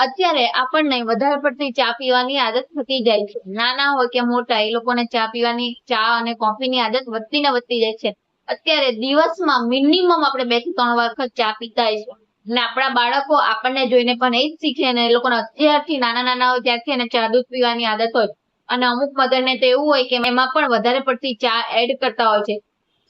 અત્યારે આપણને વધારે પડતી ચા પીવાની આદત થતી જાય છે. નાના હોય કે મોટા, એ લોકોને ચા પીવાની, ચા અને કોફીની આદત વધતી ને વધતી જાય છે. અત્યારે દિવસમાં મિનિમમ આપણે બેથી ત્રણ વખત ચા પીતા છે અને આપણા બાળકો આપણને જોઈને પણ એ જ શીખે અને એ લોકોને અત્યારથી નાના નાના હોય ત્યારથી એને ચા દૂધ પીવાની આદત હોય. અને અમુક મધરને તો એવું હોય કે એમાં પણ વધારે પડતી ચા એડ કરતા હોય છે.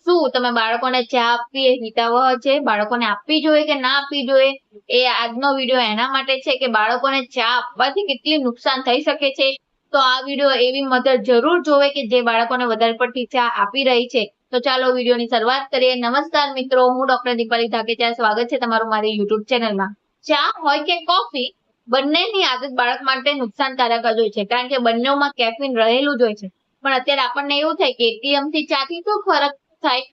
શું તમે બાળકોને ચા આપવી એ હિતાવહ છે? બાળકોને આપવી જોઈએ કે ના આપવી જોઈએ? એ આજનો વીડિયો એના માટે છે કે બાળકોને ચા આપવાથી કેટલી નુકસાન થઈ શકે છે? તો આ વીડિયો એવી મધર જરૂર જોવે કે જે બાળકોને વધારે પડતી ચા આપી રહી છે. તો ચાલો વિડીયોની શરૂઆત કરીએ. નમસ્કાર મિત્રો, હું ડોક્ટર દીપાલી ધાકેચા સ્વાગત છે તમારું મારી યુટ્યુબ ચેનલમાં. ચા હોય કે કોફી, બંનેની આદત બાળક માટે નુકસાનકારક જ હોય છે, કારણ કે બંનેમાં કેફીન રહેલું જ હોય છે. પણ અત્યારે આપણને એવું થાય કે એટીએમથી ચા થી શું ફરક થાય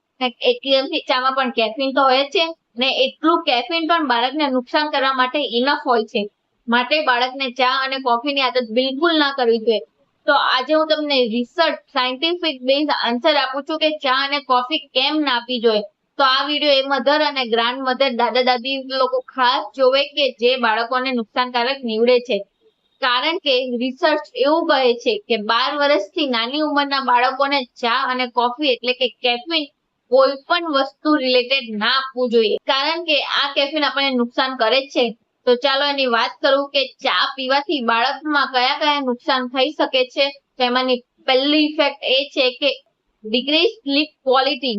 એટીએમથી ચામાં પણ કેફીન તો હોય છે ને એટલું કેફીન પણ બાળકને નુકસાન કરવા માટે ઇનફ હોય છે. માટે બાળકને ચા અને કોફીની આદત બિલકુલ ના કરવી જોઈએ. તો આજે હું તમને રિસર્ચ સાયન્ટિફિક બેઝ આન્સર આપું છું કે ચા અને કોફી કેમ ના પી જોઈએ. તો આ વીડિયો એ મધર અને ગ્રાન્ડ મધર દાદા દાદી લોકો ખાસ જોવે કે જે બાળકોને નુકસાનકારક નીવડે છે. કારણ કે રિસર્ચ એવું કહે છે કે બાર વર્ષથી નાની ઉંમરના બાળકોને ચા અને કોફી એટલે કે કેફીન કોઈ પણ વસ્તુ રિલેટેડ ના આપવું જોઈએ. કારણ કે આ કેફીન આપણને નુકસાન કરે છે. તો ચાલો એની વાત કરું કે ચા પીવાથી બાળકમાં કયા કયા નુકસાન થઈ શકે છે? તેમાંની પહેલી ઇફેક્ટ એ છે કે ડિગ્રી સ્લીપ ક્વોલિટી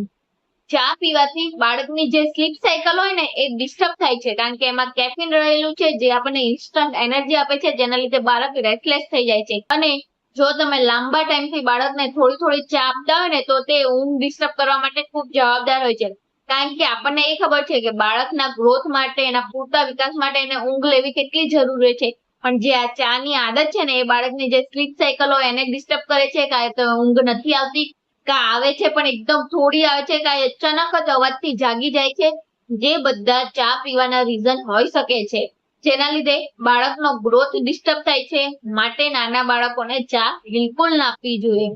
ચા પીવાથી બાળકની જે સ્લીપ સાયકલ હોય ને, એ ડિસ્ટર્બ થાય છે. કારણ કે એમાં કેફીન રહેલું છે, જે આપણને ઇન્સ્ટન્ટ એનર્જી આપે છે, જેના લીધે બાળક રેસ્ટલેસ થઈ જાય છે. અને જો તમે લાંબા ટાઈમથી બાળકને થોડી થોડી ચા આપતા હોય ને, તો તે ઊંઘ ડિસ્ટર્બ કરવા માટે ખૂબ જવાબદાર હોય છે. કારણ કે આપણને એ ખબર છે કે બાળકના ગ્રોથ માટે, એના પૂરતા વિકાસ માટે એને ઊંઘ લેવી કેટલી જરૂરી છે. પણ જે આ ચાની આદત છે ને, એ બાળકની જે સ્લીપ સાયકલ હોય, એને ડિસ્ટર્બ કરે છે કાં તો ઊંઘ નથી આવતી. કાં આવે છે, પણ એકદમ થોડી આવે છે કાં અચાનક જ અવાજથી જાગી જાય છે. જે બધા ચા પીવાના રીઝન હોઈ શકે છે. જેના લીધે બાળકનો ગ્રોથ ડિસ્ટર્બ થાય છે. માટે નાના બાળકોને ચા બિલકુલ ના આપવી જોઈએ.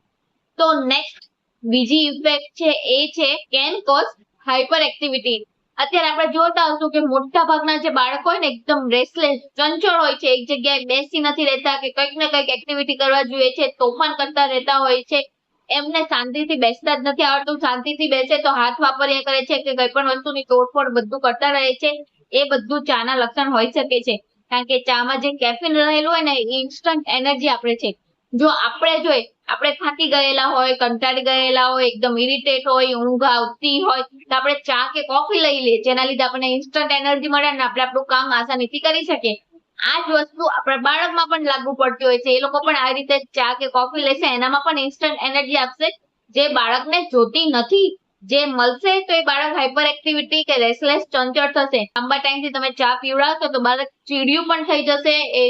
તો નેક્સ્ટ બીજી ઇફેક્ટ છે, એ છે કેન કોઝ હાઇપર એક્ટિવિટી અત્યારે આપણે જોતા હશું કે મોટા ભાગના જે બાળકો હોય ને, એકદમ રેસલેસ ચંચળ હોય છે. એક જગ્યાએ બેસી નથી રહેતા કે કંઈક ને કંઈક એક્ટિવિટી કરવા જોઈએ છે તોફાન કરતા રહેતા હોય છે. એમને શાંતિથી બેસતા જ નથી આવડતું. શાંતિથી બેસે તો હાથ વાપર્યા કરે છે કે કઈ પણ વસ્તુની તોડફોડ બધું કરતા રહે છે. એ બધું ચાના લક્ષણ હોઈ શકે છે. કારણ કે ચામાં જે કેફીન રહેલું હોય ને, એ ઇન્સ્ટન્ટ એનર્જી આપણે છે. જો આપણે જોઈએ આપણે થાકી ગયેલા હોય, કંટાળી ગયેલા હોય, એકદમ ઇરિટેટ હોય, ઊંઘ આવતી હોય, તો આપણે ચા કે કોફી લઈ લઈએ. જેના લીધે આપણને ઇન્સ્ટન્ટ એનર્જી મળે અને આપણે આપણું કામ આસાનીથી કરી શકીએ. આ જ વસ્તુ આપણા બાળકમાં પણ લાગુ પડતી હોય છે. એ લોકો પણ આ રીતે ચા કે કોફી લેશે, એનામાં પણ ઇન્સ્ટન્ટ એનર્જી આપશે. જે બાળકને જોતી નથી, જે મળશે તો એ બાળક હાઇપર એક્ટિવિટી કે રેસલેસ ચંચળ થશે. લાંબા ટાઈમથી તમે ચા પીવડાવશો તો બાળક ચીડિયું પણ થઈ જશે, એ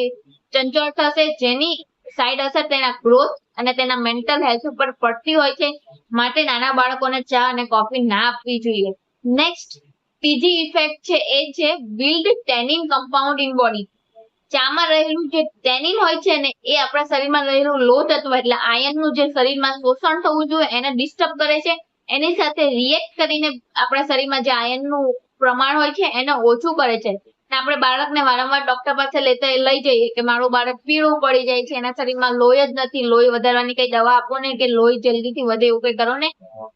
ચંચળ થશે, જેની સાઈડ અસર તેના ગ્રોથ અને તેના મેન્ટલ હેલ્થ ઉપર પડતી હોય છે. માટે નાના બાળકોને ચા અને કોફી ના આપવી જોઈએ. નેક્સ્ટ ત્રીજી ઇફેક્ટ છે એ છે build tanning compound in body ચામાં રહેલું જે ટેનિન હોય છે ને, એ આપણા શરીરમાં રહેલું લો તત્વ એટલે આયનનું જે શરીરમાં શોષણ થવું જોઈએ, એને ડિસ્ટર્બ કરે છે. એની સાથે રિએક્ટ કરીને આપણા શરીરમાં જે આયનનું પ્રમાણ હોય છે, એને ઓછું કરે છે. ને આપણે બાળકને વારંવાર ડોક્ટર પાસે લેતા લઈ જઈએ કે મારું બાળક પીળું પડી જાય છે, એના શરીરમાં લોહી જ નથી, લોહી વધારવાની કઈ દવા આપો ને કે લોહી જલ્દીથી વધે એવું કઈ કરો ને.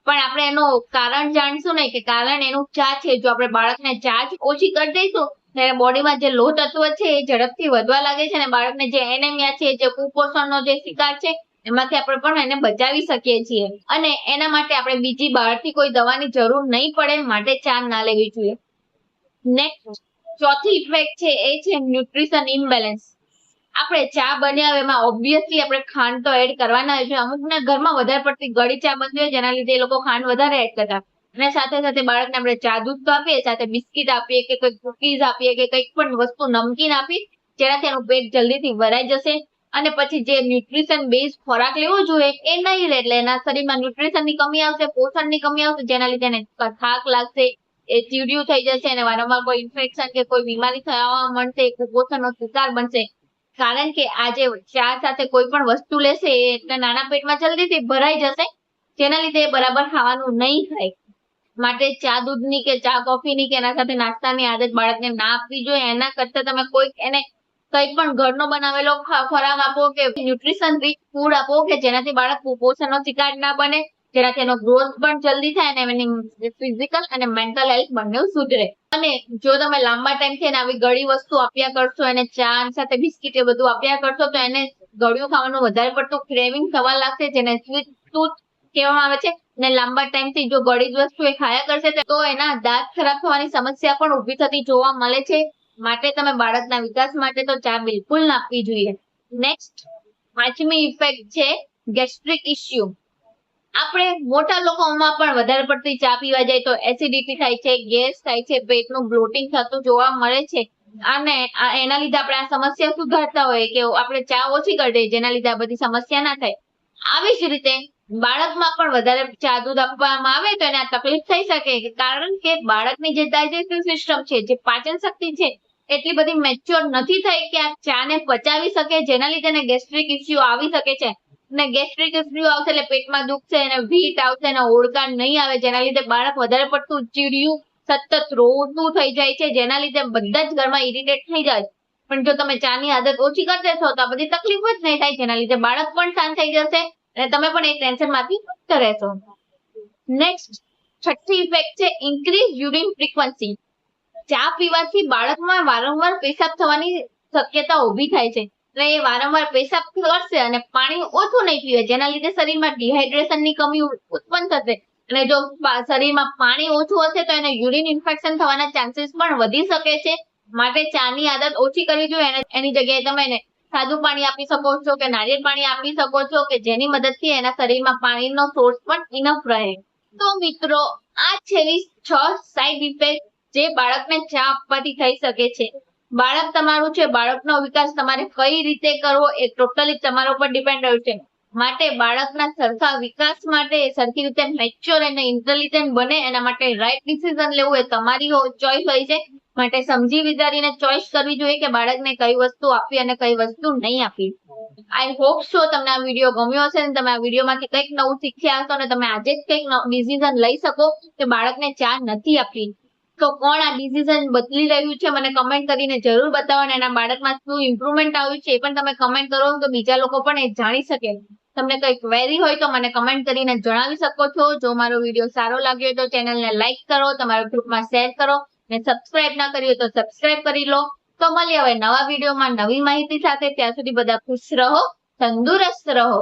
પણ આપણે એનું કારણ જાણશું ને કે કારણ એનું ચા છે. જો આપણે બાળકને ચા ઓછી કરી દઈશું ત્યારે બોડીમાં જે લોહ તત્વ છે એ ઝડપથી વધવા લાગે છે અને બાળકને જે એનેમિયા છે, જે કુપોષણનો જે શિકાર છે, એમાંથી આપણે પણ એને બચાવી શકીએ છીએ. અને એના માટે આપણે બીજી બહારથી કોઈ દવાની જરૂર નહીં પડે, માટે ચા ના લેવી જોઈએ. નેક્સ્ટ ચોથી ઇફેક્ટ છે એ છે ન્યુટ્રિશન ઇમ્બેલેન્સ આપણે ચા બનાવે એમાં ઓબ્વિયસલી આપણે ખાંડ તો એડ કરવાના છે અમુકના ઘરમાં વધારે પડતી ગળી ચા બનતી હોય, જેના લીધે એ લોકો ખાંડ વધારે એડ કરતા. અને સાથે સાથે બાળકને આપણે ચા દૂધ તો આપીએ, સાથે બિસ્કિટ આપીએ કે કોઈ કુકીઝ આપીએ કે કંઈક પણ વસ્તુ નમકીન આપી, જેનાથી એનું પેટ જલ્દીથી ભરાઈ જશે. અને પછી જે ન્યુટ્રિશન બેઝ ખોરાક લેવો જોઈએ, એ નહીં લે એટલે એના શરીરમાં ન્યુટ્રિશનની કમી આવશે, પોષણની કમી આવશે, જેના લીધે એને થાક લાગશે, એ ચીડિયું થઈ જશે, અને વારંવાર કોઈ ઇન્ફેક્શન કે કોઈ બીમારી થવા મળશે કુપોષણનો શિકાર બનશે. કારણ કે આ જે ચા સાથે કોઈ પણ વસ્તુ લેશે એટલે નાના પેટમાં જલ્દીથી ભરાઈ જશે, જેના લીધે બરાબર ખાવાનું નહીં થાય માટે ચા દૂધની કે ચા કોફીની કે એના સાથે નાસ્તાની આદત બાળકને ના આપવી જોઈએ. એના કરતા તમે કોઈક એને કંઈ પણ ઘરનો બનાવેલો ખોરાક આપો કે ન્યુટ્રિશન રીચ ફૂડ આપો કે જેનાથી બાળક કુપોષણનો શિકાર ના બને, જેનાથી એનો ગ્રોથ પણ જલ્દી થાય અને એની ફિઝિકલ અને મેન્ટલ હેલ્થ બંને સુધરે. અને જો તમે લાંબા ટાઈમથી એને આવી ગળી વસ્તુ આપ્યા કરશો, એને ચા સાથે બિસ્કિટ એ બધું આપ્યા કરશો, તો એને ગળ્યું ખાવાનું વધારે પડતું ક્રેવિંગ થવા લાગશે, જેને સ્વીટ ટૂથ કહેવામાં આવે છે. અને લાંબા ટાઈમથી જો ગળી વસ્તુ એ ખાયા કરશે તો એના દાંત ખરાબ થવાની સમસ્યા પણ ઊભી થતી જોવા મળે છે. માટે તમે બાળકના વિકાસ માટે તો ચા બિલકુલ ના આપવી જોઈએ. નેક્સ્ટ પાંચમી ઇફેક્ટ છે ગેસ્ટ્રિક ઇશ્યુ આપણે મોટા લોકોમાં પણ વધારે પડતી ચા પીવા જાય તો એસિડિટી થાય છે ગેસ થાય છે, પેટનું બ્લોટિંગ થતું જોવા મળે છે. અને એના લીધે આપણે આ સમસ્યા સુધારતા હોય કે આપણે ચા ઓછી કરી દઈએ, જેના લીધે આ બધી સમસ્યા ના થાય. આવી જ રીતે બાળકમાં પણ વધારે દૂધ આપવામાં આવે તો એને આ તકલીફ થઈ શકે. કારણ કે બાળકની જે ડાયજેસ્ટિવ સિસ્ટમ છે, જે પાચન શક્તિ છે, એટલી બધી મેચ્યોર નથી થઈ કે આ ચાને પચાવી શકે, જેના લીધે એને ગેસ્ટ્રિક ઇસ્યુ આવી શકે છે. ને ગેસ્ટ્રિક ઇસ્યુ આવશે એટલે પેટમાં દુખશે અને વીટ આવશે અને ઓળકાણ નહીં આવે, જેના લીધે બાળક વધારે પડતું ચીડિયું, સતત રોડનું થઈ જાય છે, જેના લીધે બધા જ ઘરમાં ઇરિટેટ થઈ જાય. પણ જો તમે ચાની આદત ઓછી કરી દેશો તો આ બધી તકલીફ જ નહીં થાય, જેના લીધે બાળક પણ શાંત થઈ જશે અને તમે પણ એ ટેન્શનમાંથી મુક્ત રહેશો. નેક્સ્ટ છઠ્ઠી ઇફેક્ટ છે ઇન્ક્રીઝ યુરિન ફ્રીક્વન્સી ચા પીવાથી બાળકમાં વારંવાર પેશાબ થવાની શક્યતા ઊભી થાય છે. એટલે એ વારંવાર પેશાબ કરશે અને પાણી ઓછું નહીં પીવે, જેના લીધે શરીરમાં ડિહાઇડ્રેશનની કમી ઉત્પન્ન થશે. અને જો શરીરમાં પાણી ઓછું હશે તો એને યુરિન ઇન્ફેક્શન થવાના ચાન્સીસ પણ વધી શકે છે. માટે ચાની આદત ઓછી કરવી જોઈએ. એની જગ્યાએ તમે સાદું પાણી આપી શકો છો કે નારિયેળ પાણી આપી શકો છો કે જેની મદદથી એના શરીરમાં પાણીનો સોર્સ પણ ઇનફ રહે. તો મિત્રો, આ છેલ્લી છ સાઇડ ઇફેક્ટ જે બાળકને ચા આપવાથી થઈ શકે છે. બાળક તમારું છે, બાળકનો વિકાસ તમારે કઈ રીતે કરવો એ ટોટલી તમારા ઉપર ડિપેન્ડ હોય છે. માટે બાળકના સરખા વિકાસ માટે સરખી રીતે મેચ્યોર અને ઇન્ટેલિજન્ટ બને એના માટે રાઈટ ડિસિઝન લેવું એ તમારી ચોઈસ હોય છે. માટે સમજી વિચારીને ચોઈસ કરવી જોઈએ કે બાળકને કઈ વસ્તુ આપવી અને કઈ વસ્તુ નહીં આપવી. આઈ હોપ સો તમને આ વીડિયો ગમ્યો હશે અને તમે આ વિડીયોમાંથી કંઈક નવું શીખ્યા હશો અને તમે આજે જ કંઈક ડિસિઝન લઈ શકો કે બાળકને ચા નથી આપવી. તો કોણ આ ડિસિઝન બદલી રહ્યું છે મને કમેન્ટ કરીને જરૂર બતાવો અને એના બાળકમાં શું ઇમ્પ્રુવમેન્ટ આવ્યું છે એ પણ તમે કમેન્ટ કરો તો બીજા લોકો પણ એ જાણી શકે. તમને કઈ ક્વેરી હોય તો મને કમેન્ટ કરીને જણાવી શકો છો. જો મારો વીડિયો સારો લાગ્યો હોય તો ચેનલને લાઈક કરો, તમારા ગ્રુપમાં શેર કરો. અને સબસ્ક્રાઇબ ના કરી હોય તો સબસ્ક્રાઇબ કરી લો. તો મળીએ હવે નવા વિડીયોમાં નવી માહિતી સાથે. ત્યાં સુધી બધા ખુશ રહો, તંદુરસ્ત રહો.